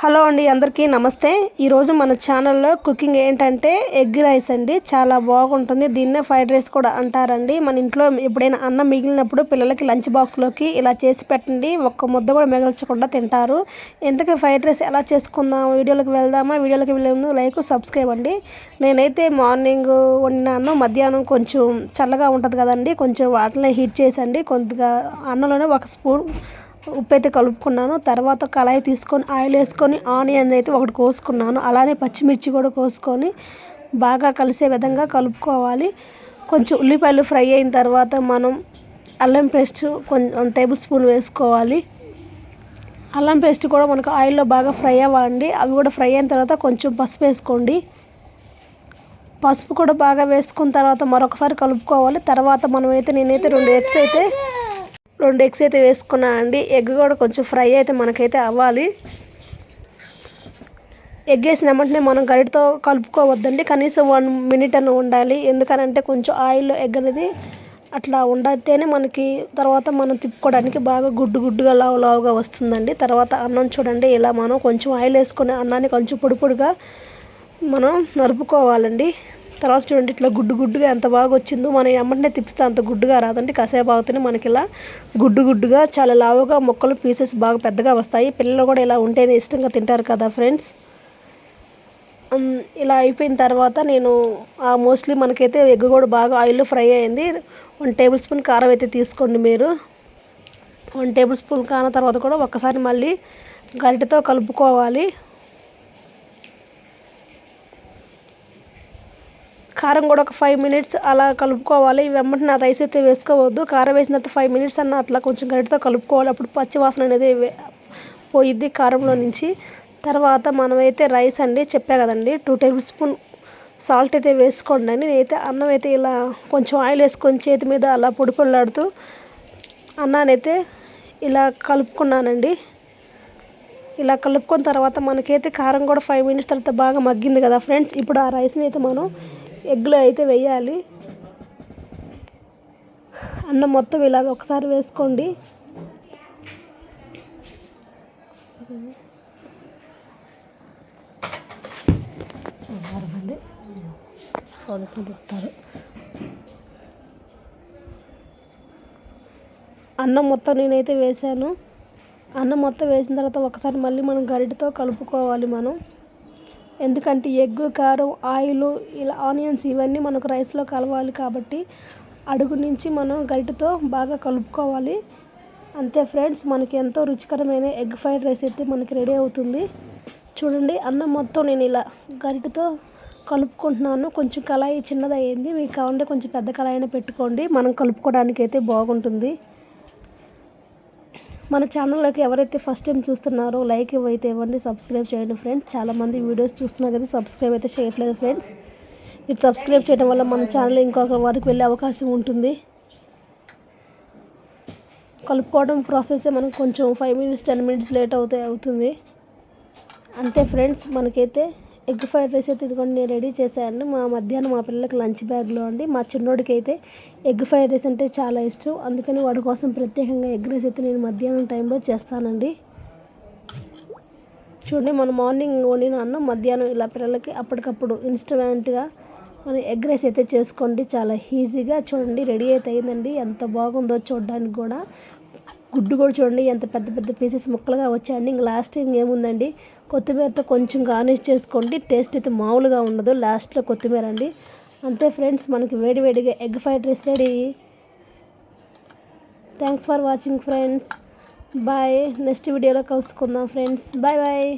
Hello అండి అందరికీ నమస్తే. ఈరోజు మన ఛానల్లో కుకింగ్ ఏంటంటే ఎగ్ రైస్ అండి. చాలా బాగుంటుంది. దీన్నే ఫ్రైడ్ రైస్ కూడా అంటారండి. మన ఇంట్లో ఎప్పుడైనా అన్నం మిగిలినప్పుడు పిల్లలకి లంచ్ బాక్స్లోకి ఇలా చేసి పెట్టండి. ఒక్క ముద్ద కూడా మిగల్చకుండా తింటారు. ఎందుకు ఫ్రైడ్ రైస్ ఎలా చేసుకుందాం? వీడియోలోకి వెళ్దామా? వీడియోలోకి వెళ్ళే ముందు లైక్ సబ్స్క్రైబ్ అండి. నేనైతే మార్నింగ్ వండినాను. మధ్యాహ్నం కొంచెం చల్లగా ఉంటుంది కదండి. కొంచెం వాటిని హీట్ చేసండి కొద్దిగా అన్నంలోనే ఒక స్పూన్ ఉప్పు అయితే కలుపుకున్నాను. తర్వాత కళాయి తీసుకొని ఆయిల్ వేసుకొని ఆనియన్ అయితే ఒకటి కోసుకున్నాను. అలానే పచ్చిమిర్చి కూడా కోసుకొని బాగా కలిసే విధంగా కలుపుకోవాలి. కొంచెం ఉల్లిపాయలు ఫ్రై అయిన తర్వాత మనం అల్లం పేస్ట్ కొంచెం టేబుల్ స్పూన్ వేసుకోవాలి. అల్లం పేస్ట్ కూడా మనకు ఆయిల్లో బాగా ఫ్రై అవ్వాలండి. అవి కూడా ఫ్రై అయిన తర్వాత కొంచెం పసుపు వేసుకోండి. పసుపు కూడా బాగా వేసుకున్న తర్వాత మరొకసారి కలుపుకోవాలి. తర్వాత మనమైతే నేనైతే రెండు ఎగ్స్ అయితే రెండు ఎగ్స్ అయితే వేసుకున్నా అండి. ఎగ్ కూడా కొంచెం ఫ్రై అయితే మనకైతే అవ్వాలి. ఎగ్ వేసిన వెంటనే మనం గరిటతో కలుపుకోవద్దండి. కనీసం వన్ మినిట్ అని ఉండాలి. ఎందుకనంటే కొంచెం ఆయిల్ ఎగ్ అనేది అట్లా ఉండటేనే మనకి తర్వాత మనం తిప్పుకోవడానికి బాగా గుడ్డు గుడ్డుగా లావు లావుగా వస్తుందండి. తర్వాత అన్నం చూడండి ఇలా మనం కొంచెం ఆయిల్ వేసుకుని అన్నాన్ని కొంచెం పొడి పొడిగా మనం నరుపుకోవాలండి. తర్వాత చూడండి ఇట్లా గుడ్డు గుడ్డుగా ఎంత బాగా వచ్చిందో. మనం ఎమ్మటనే తిప్పిస్తే అంత గుడ్డుగా రాదండి. కాసేపు అవుతుంది మనకి ఇలా గుడ్డు గుడ్డుగా చాలా లావుగా మొక్కలు పీసెస్ బాగా పెద్దగా వస్తాయి. పిల్లలు కూడా ఇలా ఉంటేనే ఇష్టంగా తింటారు కదా ఫ్రెండ్స్ ఇలా అయిపోయిన తర్వాత నేను మోస్ట్లీ మనకైతే ఎగ్ కూడా బాగా ఆయిల్లో ఫ్రై అయింది. వన్ టేబుల్ స్పూన్ కారం అయితే తీసుకోండి మీరు. వన్ టేబుల్ స్పూన్ కాన తర్వాత కూడా ఒక్కసారి మళ్ళీ గరిటెతో కలుపుకోవాలి. కారం కూడా ఒక ఫైవ్ మినిట్స్ అలా కలుపుకోవాలి. వెంబడిన రైస్ అయితే వేసుకోవద్దు. కారం వేసిన తర్వాత ఫైవ్ మినిట్స్ అన్న అట్లా కొంచెం గరిటతో కలుపుకోవాలి. అప్పుడు పచ్చి వాసన అనేది పోయిద్ది కారంలో నుంచి. తర్వాత మనమైతే రైస్ అండి చెప్పా కదండి. టూ టేబుల్ స్పూన్ సాల్ట్ అయితే వేసుకోండి అండి. నేనైతే అన్నం అయితే ఇలా కొంచెం ఆయిల్ వేసుకొని చేతి మీద అలా పొడి పొల్లాడుతూ అన్నానైతే ఇలా కలుపుకున్నానండి. ఇలా కలుపుకున్న తర్వాత మనకైతే కారం కూడా ఫైవ్ మినిట్స్ తర్వాత బాగా మగ్గింది కదా ఫ్రెండ్స్. ఇప్పుడు ఆ రైస్ని అయితే మనం ఎగ్లో అయితే వేయాలి అన్నం మొత్తం ఇలాగ ఒకసారి వేసుకోండి. అన్నం మొత్తం నేనైతే వేసాను అన్నం మొత్తం వేసిన తర్వాత ఒకసారి మళ్ళీ మనం గరిటతో కలుపుకోవాలి మనం. ఎందుకంటే ఎగ్ కారం ఆయిల్ ఇలా ఆనియన్స్ ఇవన్నీ మనకు రైస్లో కలవాలి కాబట్టి అడుగు నుంచి మనం గరిటతో బాగా కలుపుకోవాలి. అంతే ఫ్రెండ్స్ మనకి ఎంతో రుచికరమైన ఎగ్ ఫ్రైడ్ రైస్ అయితే మనకి రెడీ అవుతుంది. చూడండి అన్నం మొత్తం నేను ఇలా గరిటతో కలుపుకుంటున్నాను. కొంచెం కళాయి చిన్నదయ్యింది. మీకు కావాలంటే కొంచెం పెద్ద కళాయిన పెట్టుకోండి. మనం కలుపుకోవడానికి అయితే బాగుంటుంది. మన ఛానల్లోకి ఎవరైతే ఫస్ట్ టైం చూస్తున్నారో లైక్ ఇవ్వైతే ఇవ్వండి సబ్స్క్రైబ్ చేయండి ఫ్రెండ్స్. చాలామంది వీడియోస్ చూస్తున్నారు కదా సబ్స్క్రైబ్ అయితే చేయట్లేదు ఫ్రెండ్స్. ఇది సబ్స్క్రైబ్ చేయడం వల్ల మన ఛానల్ ఇంకొక వరకు వెళ్ళే అవకాశం ఉంటుంది. కలుపుకోవడం ప్రాసెస్ మనకు కొంచెం five minutes ten minutes late అవుతే అవుతుంది. అంతే ఫ్రెండ్స్ మనకైతే ఎగ్ ఫ్రైడ్ రైస్ అయితే ఇదిగోండి నేను రెడీ చేశాను. మా మధ్యాహ్నం మా పిల్లలకి లంచ్ బ్యాగ్లో అండి. మా చిన్నోడికి అయితే ఎగ్ ఫ్రైడ్ రైస్ అంటే చాలా ఇష్టం. అందుకని వాడి కోసం ప్రత్యేకంగా ఎగ్ రైస్ అయితే నేను మధ్యాహ్నం టైంలో చేస్తానండి. చూడండి మన మార్నింగ్ వండిన అన్నం మధ్యాహ్నం ఇలా పిల్లలకి అప్పటికప్పుడు ఇన్స్టెంట్గా మనం ఎగ్ రైస్ అయితే చేసుకోండి. చాలా ఈజీగా చూడండి రెడీ అయితే అయిందండి. ఎంత బాగుందో చూడడానికి కూడా. గుడ్డు కూడా చూడండి ఎంత పెద్ద పెద్ద పీసెస్ ముక్కలుగా వచ్చాయండి. ఇంక లాస్ట్ టైం ఏముందండి? కొత్తిమీరతో కొంచెం గార్నిష్ చేసుకోండి. టేస్ట్ అయితే మామూలుగా ఉండదు. లాస్ట్లో కొత్తిమీర అండి. అంతే ఫ్రెండ్స్ మనకి వేడివేడిగా egg fried rice ready. Thanks for watching friends bye next వీడియోలో కలుసుకుందాం ఫ్రెండ్స్ బాయ్ బాయ్